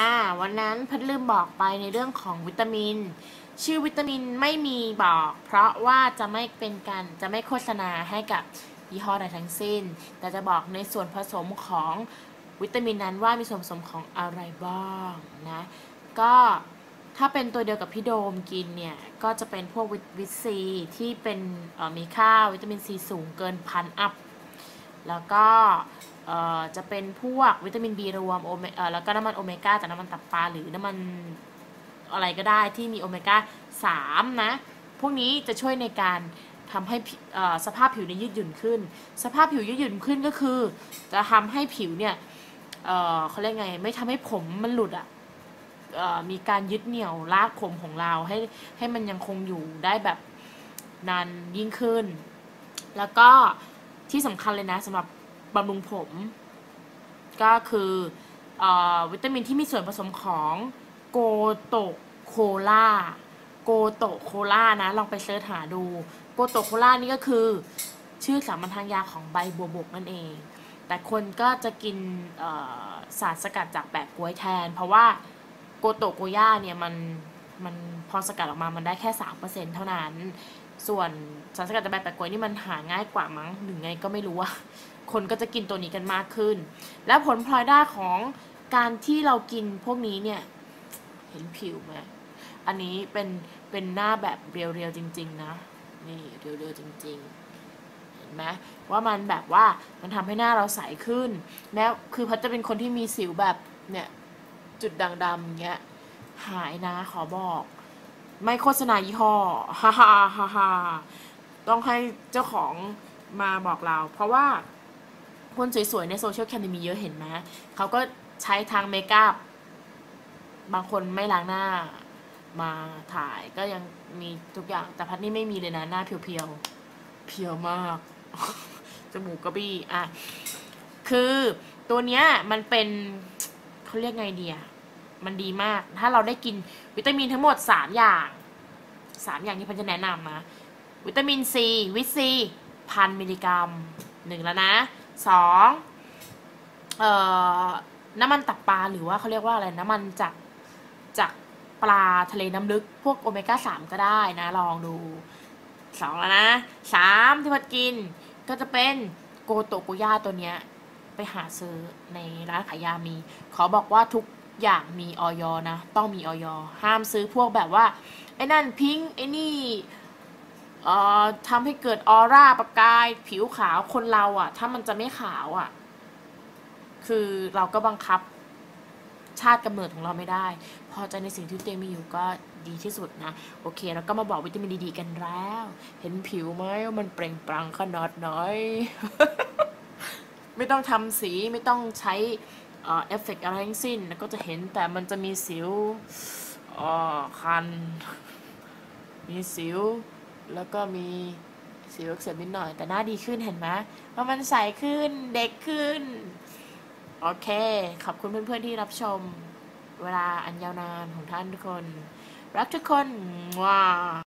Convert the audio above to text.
อ่า วันนั้นพัดลืมบอกไปในเรื่องของวิตามิน ชื่อวิตามินไม่มีบอก เพราะว่าจะไม่เป็นการจะไม่โฆษณาให้กับยี่ห้อใดทั้งสิ้น แต่จะบอกในส่วนผสมของวิตามินนั้นว่ามีส่วนผสมของอะไรบ้างนะ ก็ถ้าเป็นตัวเดียวกับพี่โดมกินเนี่ย ก็จะเป็นพวกวิตวิตซีที่เป็นมีค่าวิตามินซีสูงเกินพันอัพ แล้วก็จะเป็นพวกวิตามิน B รวมโอเมแล้วก็น้ำมันโอเมก้าจากน้ำมันตับปลาหรือน้ำมันอะไรก็ได้ที่มีโอเมก้า3นะ พวกนี้จะช่วยในการทำให้สภาพผิวเนี่ยยืดหยุ่นขึ้น สภาพผิวยืดหยุ่นขึ้นก็คือ จะทำให้ผิวเนี่ยเเขาเรียกไง ไม่ทำให้ผมมันหลุดอะ่ะมีการยึดเหนี่ยวรากผมของเราให้ให้มันยังคงอยู่ได้แบบนานยิ่งขึ้น แล้วก็ ที่สำคัญเลยนะสำหรับบำรุงผม ก็คืออวิตามินที่มีส่วนผสมของโกโตโคล่าโกโตโคล่านะลองไปเสิร์ชหาดู โกโตโคล่านี่ก็คือ ชื่อสามัญทางยาของใบบัวบกนั่นเอง แต่คนก็จะกินสารสกัดจากแปะกล้วยแทน เพราะว่าโกโตโกย่าเนี่ยมันมันพอสกัดออกมามันได้แค่ 3%เท่านั้น ส่วนสารสกัดจากใบแปะกล้วยนี่มันหาง่ายกว่ามั้งหรือไงก็ไม่รู้อะคนก็จะกินตัวนี้กันมากขึ้น แล้วผลพลอยได้ของการที่เรากินพวกนี้เนี่ย เห็นผิวไหมอันนี้เป็นเป็นหน้าแบบเรียวๆจริง ๆ นะ นี่เรียวๆจริง ๆ เห็นไหมว่ามันแบบว่ามันทำให้หน้าเราใสขึ้น แม้คือพัดจะเป็นคนที่มีสิวแบบเนี่ยจุดด่างดำอย่างเงี้ยหายนะขอบอก ไม่โฆษณายี่ห้อฮ่าฮ่าฮ่าฮ่าต้องให้เจ้าของมาบอกเรา เพราะว่าคนสวยๆ ในโซเชียลแคมมีเยอะเห็นไหมเขาก็ใช้ทางเมคอัพบางคนไม่ล้างหน้ามาถ่ายก็ยังมีทุกอย่าง แต่พัดนี่ไม่มีเลยนะ หน้าเพียวๆ เพียวมาก จมูกกระบี้ อะ คือตัวเนี้ยมันเป็นเขาเรียกไงเดีย มันดีมาก ถ้าเราได้กินวิตามินทั้งหมด 3 อย่าง 3 อย่างที่พันจะแนะนำนะ วิตามินซีวิตซีพันมิลลิกรัมหนึ่งแล้วนะสองเอ่อน้ำมันตับปลาหรือว่าเขาเรียกว่าอะไรน้ำมันจากจากปลาทะเลน้ำลึก พวกโอเมก้าสามก็ได้นะ ลองดูสองแล้วนะสามที่พัดกินก็จะเป็นโกโตโกย่าตัวเนี้ยไปหาซื้อในร้านขายยามี ขอบอกว่าทุก อย่างมีออยนะ ต้องมีออยห้ามซื้อพวกแบบว่า ไอ้นั่นพิงไอ้นี่เอ่อทำให้เกิดออร่าประกาย ผิวขาวคนเราอะ่ะ ถ้ามันจะไม่ขาวอะ่ะ คือเราก็บังคับชาติกำเนิดของเราไม่ได้ พอใจในสิ่งที่ตัวเองมีอยู่ก็ดีที่สุดนะ โอเค แล้วก็มาบอกวิตามินดีๆกันแล้ว เห็นผิวไหมว่ามันเปล่งปลั่งขนาดไหนไม่ต้องทำสีไม่ต้องใช้ เอฟเฟกต์อะไรทั้งสิ้นก็จะเห็นแต่มันจะมีสิวอ่อคัน มีสิว แล้วก็มีสิวอักเสบนิดหน่อย แต่หน้าดีขึ้นเห็นไหมว่ามันใสขึ้นเด็กขึ้น โอเค ขอบคุณเพื่อนๆที่รับชม เวลาอันยาวนานของท่านทุกคน รักทุกคนว้า